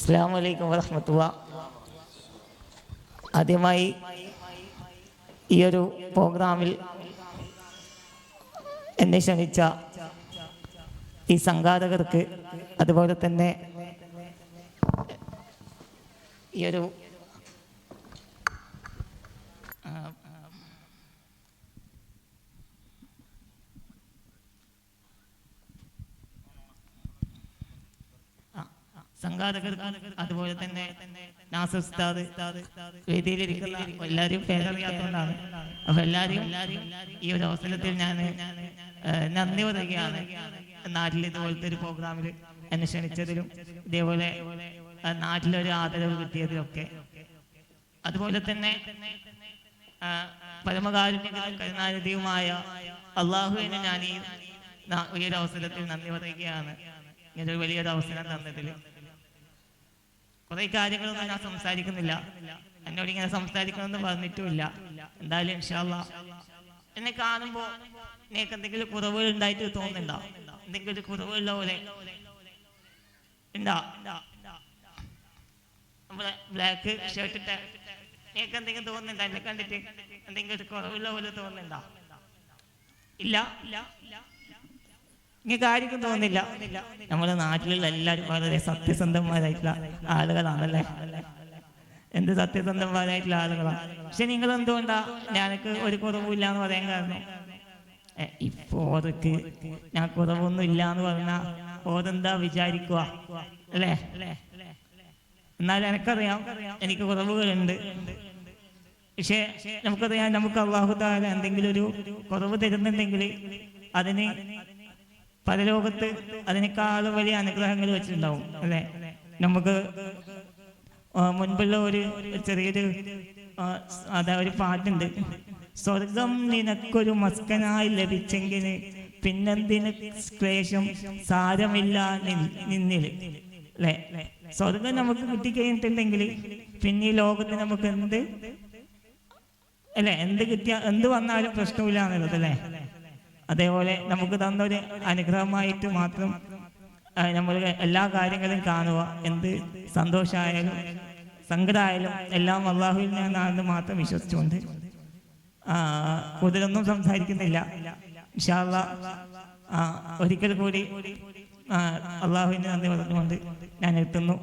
അസ്സാം വലൈക്കും വറഹമത്തുള്ള. ആദ്യമായി ഈ ഒരു പ്രോഗ്രാമിൽ എന്നെ ക്ഷണിച്ച ഈ സംഘാടകർക്ക് അതുപോലെ തന്നെ ഈ ഒരു ആ, സംഘാടകർക്ക് അതുപോലെ തന്നെ നാസർ വേദിയിലിരിക്കുന്ന എല്ലാവരും പേരറിയാത്തതുകൊണ്ടാണ്. അപ്പൊ ഈ ഒരു അവസരത്തിൽ ഞാൻ നന്ദി പറയുകയാണ്. നാട്ടിൽ ഇതുപോലത്തെ ഒരു പ്രോഗ്രാമിൽ എന്നെ ക്ഷണിച്ചതിലും ഇതേപോലെ നാട്ടിലൊരു ആദരവ് കിട്ടിയതിലൊക്കെ. അതുപോലെ തന്നെ പരമകാരുണ്യകരും കരുണാനിധിയുമായ അള്ളാഹുവിന് ഞാൻ ഈ ഒരു അവസരത്തിൽ നന്ദി പറയുകയാണ്. ഇങ്ങനൊരു വലിയൊരു അവസരം തന്നതിൽ കുറെ കാര്യങ്ങളൊന്നും ഞാൻ സംസാരിക്കുന്നില്ല. എന്നോട് ഇങ്ങനെ സംസാരിക്കണമെന്ന് പറഞ്ഞിട്ടുമില്ല. എന്തായാലും ഇൻഷാല്ല എന്നെ കാണുമ്പോ നിനക്ക് എന്തെങ്കിലും കുറവുകൾ ഉണ്ടായിട്ട് തോന്നുന്നുണ്ടോ? എന്തെങ്കിലും ഒരു കുറവുള്ള പോലെ? നമ്മളെ ബ്ലാക്ക് ഷർട്ട് ഇട്ട നിനക്ക് എന്തെങ്കിലും തോന്നുന്നുണ്ടോ? എന്നെ കണ്ടിട്ട് എന്തെങ്കിലും ഒരു കുറവുള്ള പോലെ തോന്നുന്നുണ്ടോ? ഇല്ല ഇല്ല ഇല്ല? നിങ്ങൾക്ക് ആർക്കും തോന്നില്ല നമ്മുടെ നാട്ടിലുള്ള എല്ലാവരും വളരെ സത്യസന്ധന്മാരായിട്ടുള്ള ആളുകളാണല്ലേ? എന്ത് സത്യസന്ധന്മാരായിട്ടുള്ള ആളുകളാണ് പക്ഷെ നിങ്ങൾ എന്തുകൊണ്ടാ ഞാനക്ക് ഒരു കുറവില്ല എന്ന് പറയാൻ കാരണം? ഇപ്പൊ ഓർക്ക് ഞാൻ കുറവൊന്നും ഇല്ല എന്ന് പറഞ്ഞാ ഓരെന്താ വിചാരിക്കുക? അല്ലേ? എന്നാൽ എനിക്കറിയാം എനിക്ക് കുറവുകളുണ്ട്. പക്ഷേ നമുക്കറിയാം നമുക്ക് അള്ളാഹു താല എന്തെങ്കിലും ഒരു കുറവ് തരുന്നുണ്ടെങ്കിൽ അതിന് പരലോകത്ത് അതിനേക്കാളും വലിയ അനുഗ്രഹങ്ങൾ വെച്ചിട്ടുണ്ടാവും അല്ലെ? നമുക്ക് മുൻപുള്ള ഒരു ചെറിയൊരു അതാ ഒരു പാട്ടുണ്ട്. സ്വർഗം നിനക്കൊരു മസ്കനായി ലഭിച്ചെങ്കിൽ പിന്നെന്തിന് ക്ലേശം സാരമില്ല നിന്നിൽ അല്ലെ? സ്വർഗം നമുക്ക് കിട്ടിക്കഴിഞ്ഞിട്ടുണ്ടെങ്കിൽ പിന്നെ ഈ ലോകത്ത് നമുക്ക് എന്ത്? അല്ലെ? എന്ത് കിട്ടിയ എന്ത് വന്നാലും പ്രശ്നമില്ല എന്നുള്ളത് അല്ലേ? അതേപോലെ നമുക്ക് തന്നൊരു അനുഗ്രഹമായിട്ട് മാത്രം നമ്മൾ എല്ലാ കാര്യങ്ങളും കാണുക. എന്ത് സന്തോഷമായാലും സങ്കടമായാലും എല്ലാം അള്ളാഹുവിൽ നിന്നാണെന്ന് മാത്രം വിശ്വസിച്ചുകൊണ്ട് കൂടുതലൊന്നും സംസാരിക്കുന്നില്ല. ഇഷാള്ള ഒരിക്കൽ കൂടി അള്ളാഹുവിന് നന്ദി പറഞ്ഞുകൊണ്ട് ഞാൻ എത്തുന്നു.